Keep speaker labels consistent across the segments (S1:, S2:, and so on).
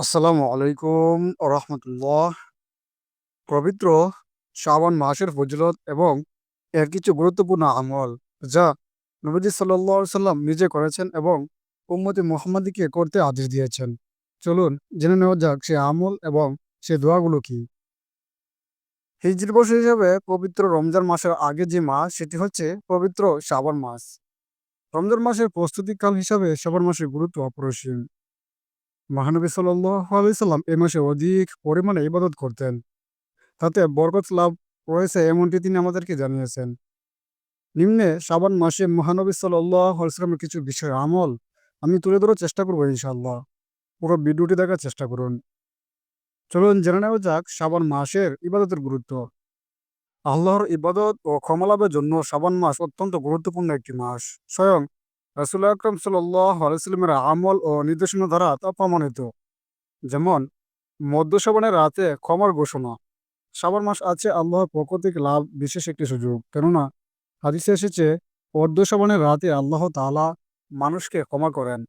S1: আসসালামু আলাইকুম রহমতুল্লাহ। পবিত্র শ্রাবণ মাসের ফজিলত এবং এর কিছু গুরুত্বপূর্ণ আমল যা নবীজি সাল্লাহ সাল্লাম নিজে করেছেন এবং উম্মতি মোহাম্মদীকে করতে আদেশ দিয়েছেন। চলুন জেনে নেওয়া যাক সে আমল এবং সে দোয়াগুলো কি। হিজরি বছর হিসাবে পবিত্র রমজান মাসের আগে যে মাস, সেটি হচ্ছে পবিত্র শ্রাবণ মাস। রমজান মাসের প্রস্তুতিকাল হিসাবে শ্রাবণ মাসের গুরুত্ব অপরিসীম। মহানবী সাল্লাম এ মাসে অধিক পরিমাণে ইবাদত করতেন। তাতে বরকত লাভ রয়েছে এমনটি তিনি আমাদেরকে জানিয়েছেন। নিম্নে শ্রাবণ মাসে মহানবী সাল্লামের কিছু বিষয় আমল আমি তুলে ধরার চেষ্টা করব ইনশাল্লাহ পুরো ভিডিওটি দেখার চেষ্টা করুন। চলুন জেনে নেওয়া যাক শ্রাবণ মাসের ইবাদতের গুরুত্ব। আল্লাহর ইবাদত ও ক্ষমলাভের জন্য শ্রাবণ মাস অত্যন্ত গুরুত্বপূর্ণ একটি মাস। স্বয়ং রাসুল আকরম সাল্লামের আমল ও নির্দেশনা দ্বারা তা প্রমাণিত। যেমন মধ্য রাতে ক্ষমার ঘোষণা। শ্রাবণ মাস আছে আল্লাহর পক্ষ থেকে লাভ বিশেষ একটি সুযোগ। কেননা, হাদিসে এসেছে শ্রাবণের রাতে আল্লাহ তালা মানুষকে ক্ষমা করেন।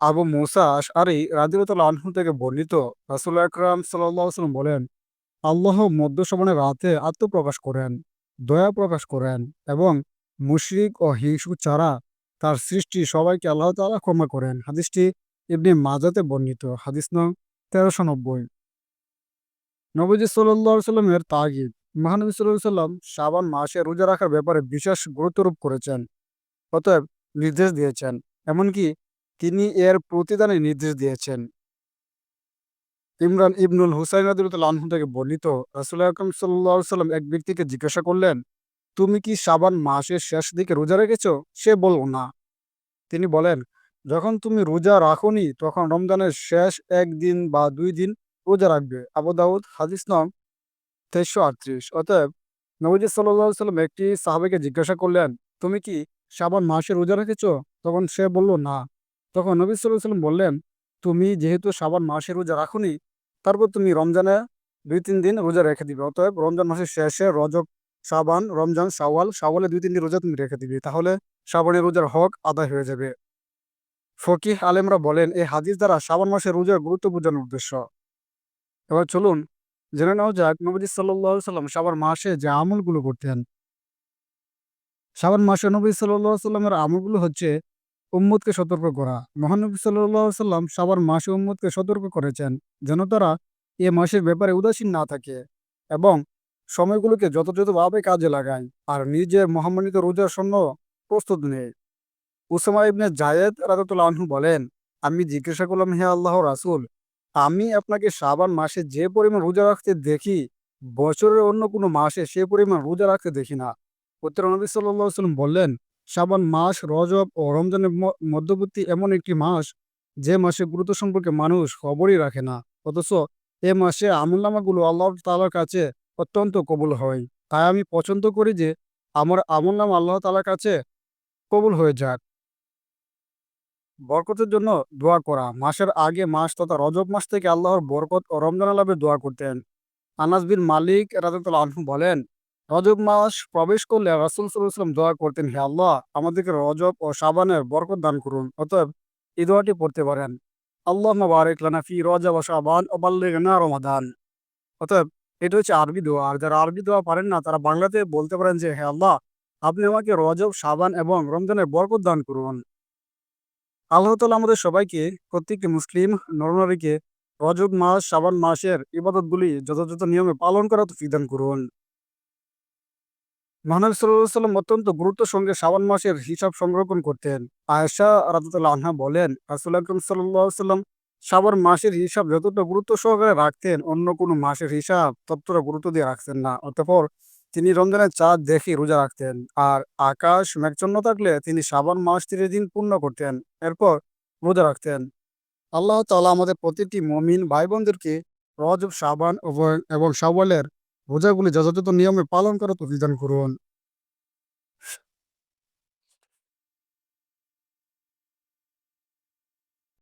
S1: আবু মুসা আরি রাদিউল্লাহ আনহু থেকে বর্ণিত রাসুল আকরাম সাল্লাম বলেন, আল্লাহ মধ্য রাতে আত্মপ্রকাশ করেন, দয়া প্রকাশ করেন এবং মুশরিক ও হিংসু ছাড়া তার সৃষ্টি সবাইকে আল্লাহ তালা ক্ষমা করেন। হাদিসটি ইবনি মাজাতে বর্ণিত। হাদিস নং তেরোশো নব্বই। নবজি সাল্লাহ সাল্লামের তাগিদ। মহানবী সাল্লাহ সাল্লাম শ্রাবণ মাসে রোজা রাখার ব্যাপারে বিশেষ গুরুত্বারোপ করেছেন, অতএব নির্দেশ দিয়েছেন, এমনকি তিনি এর প্রতিদানে নির্দেশ দিয়েছেন। ইমরান ইবনুল হুসাইন আনহু থেকে বর্ণিত রাসুল আকরম সাল্লাহ সাল্লাম এক ব্যক্তিকে জিজ্ঞাসা করলেন তুমি কি সাবান মাসের শেষ দিকে রোজা রেখেছ? সে বলল, না। তিনি বলেন, যখন তুমি রোজা রাখনি, তখন রমজানের শেষ একদিন বা দুই দিন রোজা রাখবে। আবু দাউদ, হাদিস নং তেইশশো আটত্রিশ। অতএব নবজি সাল্লাহ সাল্লাম একটি সাহাবেকে জিজ্ঞাসা করলেন, তুমি কি সাবান মাসে রোজা রেখেছ? তখন সে বলল, না। তখন নবী সাল্লাহ সাল্লাম বললেন, তুমি যেহেতু সাবান মাসে রোজা রাখুনি, তারপর তুমি রমজানে দুই তিন দিন রোজা রেখে দিবে। অতএব রমজান মাসের শেষে রজব সাবান, রমজান সাওয়াল সাওয়ালে দুই, তিনটি রোজা তুমি রেখে দিবে। তাহলে শ্রাবণের রোজার হক আদায় হয়ে যাবে। ফকিহ আলেমরা বলেন এই হাদিস দ্বারা শ্রাবণ মাসের রোজার গুরুত্ব বোঝানোর উদ্দেশ্য। এবার চলুন, জেনে নেওয়া যাক নবী সাল্লাহ সাল্লাম শ্রাবণ মাসে যে আমলগুলো করতেন। শ্রাবণ মাসে নবী সাল্লাহ সাল্লামের আমলগুলো হচ্ছে উম্মদকে সতর্ক করা। মহানবী সাল্লাহ সাল্লাম শ্রাবণ মাসে উম্মদকে সতর্ক করেছেন, যেন তারা এ মাসের ব্যাপারে উদাসীন না থাকে এবং সময়গুলোকে যথাযথভাবে কাজে লাগায় আর নিজের মহামানিত রোজার জন্য প্রস্তুত নেয়। উসামা ইবনে জায়েদ আনহু বলেন, আমি জিজ্ঞাসা করলাম, হে আল্লাহ রাসুল, আমি আপনাকে শ্রাবণ মাসে যে পরিমাণ রোজা রাখতে দেখি, বছরের অন্য কোনো মাসে সে পরিমাণ রোজা রাখতে দেখি না। উত্তর নবী সাল্লাম বললেন শ্রাবণ মাস, রজব ও রমজানের মধ্যবর্তী এমন একটি মাস, যে মাসে গুরুত্ব সম্পর্কে মানুষ খবরই রাখে না। অথচ এ মাসে আমুল্লামাগুলো আল্লাহ তালার কাছে অত্যন্ত কবুল হয়। তাই আমি পছন্দ করি যে আমার আমুল্লাম আল্লাহ তালার কাছে কবুল হয়ে যাক। বরকতের জন্য দোয়া করা। মাসের আগে মাস তথা রজব মাস থেকে আল্লাহর বরকত ও রমজান লাভের দোয়া করতেন। আনাস বিন মালিক রাজাতুল আনহু বলেন, রজব মাস প্রবেশ করলে রাসুল সাল্লাম দোয়া করতেন, হে আল্লাহ, আমাদেরকে রজব ও সাবানের বরকত দান করুন। অতএব এই দোয়াটি পড়তে পারেন। আল্লাহ মাবারিক লানাফি রজব ও সাবান ও বাল্লেগনা রমাদান। অতএব এটা হচ্ছে আরবি দোয়া। আর যারা আরবি দোয়া পারেন না, তারা বাংলাতে বলতে পারেন যে, হে আল্লাহ, আপনি আমাকে রজব সাবান এবং রমজানের বরকত দান করুন। আল্লাহ তালা আমাদের সবাইকে, প্রত্যেকটি মুসলিম নরনারীকে রজব মাস সাবান মাসের ইবাদতগুলি যথাযথ নিয়মে পালন করা তো দান করুন। মহানবী সাল্লাম অত্যন্ত গুরুত্বের সঙ্গে শ্রাবণ মাসের হিসাব সংরক্ষণ করতেন। আয়েশা রাজুল্লাহ আনহা বলেন, রাসুল আকরম সাল্লাম শ্রাবণ মাসের হিসাব যতটা গুরুত্ব সহকারে রাখতেন, অন্য কোনো মাসের হিসাব ততটা গুরুত্ব দিয়ে রাখতেন না। অতঃপর তিনি রমজানের চাঁদ দেখে রোজা রাখতেন আর আকাশ মেঘচন্ন থাকলে তিনি শ্রাবণ মাস তিরিশ দিন পূর্ণ করতেন, এরপর রোজা রাখতেন। আল্লাহ তালা আমাদের প্রতিটি মমিন ভাই বোনদেরকে রজব, সাবান এবং সাওয়ালের রোজাগুলি যথাযথ নিয়মে পালন করা তো বিধান করুন।